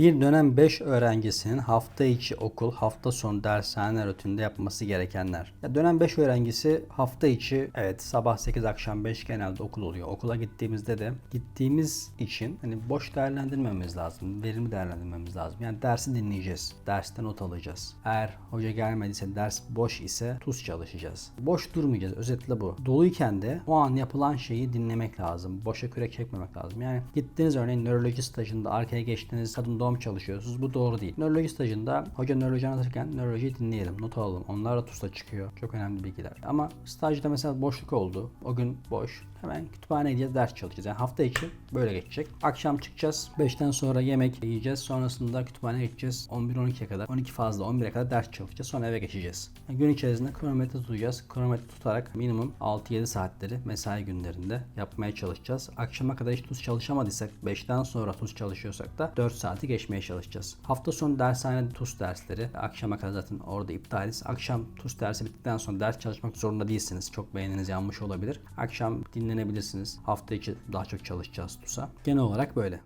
Bir dönem 5 öğrencisinin hafta içi okul, hafta sonu dershane rutininde yapması gerekenler. Ya dönem 5 öğrencisi hafta içi evet sabah 8 akşam 5 genelde okul oluyor. Okula gittiğimizde de gittiğimiz için hani boş değerlendirmememiz lazım. Verimli değerlendirmemiz lazım. Yani dersi dinleyeceğiz. Dersten not alacağız. Eğer hoca gelmediyse ders boş ise tuz çalışacağız. Boş durmayacağız. Özetle bu. Doluyken de o an yapılan şeyi dinlemek lazım. Boşa kürek çekmemek lazım. Yani gittiniz örneğin nöroloji stajında arkaya geçtiniz kadın doğum çalışıyorsunuz. Bu doğru değil. Nöroloji stajında hoca nöroloji anlatırken nörolojiyi dinleyelim. Not alalım. Onlar da TUS'ta çıkıyor. Çok önemli bilgiler. Ama stajda mesela boşluk oldu. O gün boş. Hemen kütüphaneye gideceğiz, ders çalışacağız. Yani hafta içi böyle geçecek. Akşam çıkacağız. 5'ten sonra yemek yiyeceğiz. Sonrasında kütüphaneye gideceğiz. 11-12'ye kadar, 12 fazla 11'e kadar ders çalışacağız. Sonra eve geçeceğiz. Yani gün içerisinde kronometre tutacağız. Kronometre tutarak minimum 6-7 saatleri mesai günlerinde yapmaya çalışacağız. Akşama kadar hiç tuz çalışamadıysak, 5'ten sonra tuz çalışıyorsak da 4 saati geçmeye çalışacağız. Hafta sonu dershanede tuz dersleri. Akşama kadar zaten orada iptaliz. Akşam tuz dersi bittikten sonra ders çalışmak zorunda değilsiniz. Çok beğeniniz yanmış olabilir. Akşam dinlenebilirsiniz. Hafta içi daha çok çalışacağız TUS'a. Genel olarak böyle.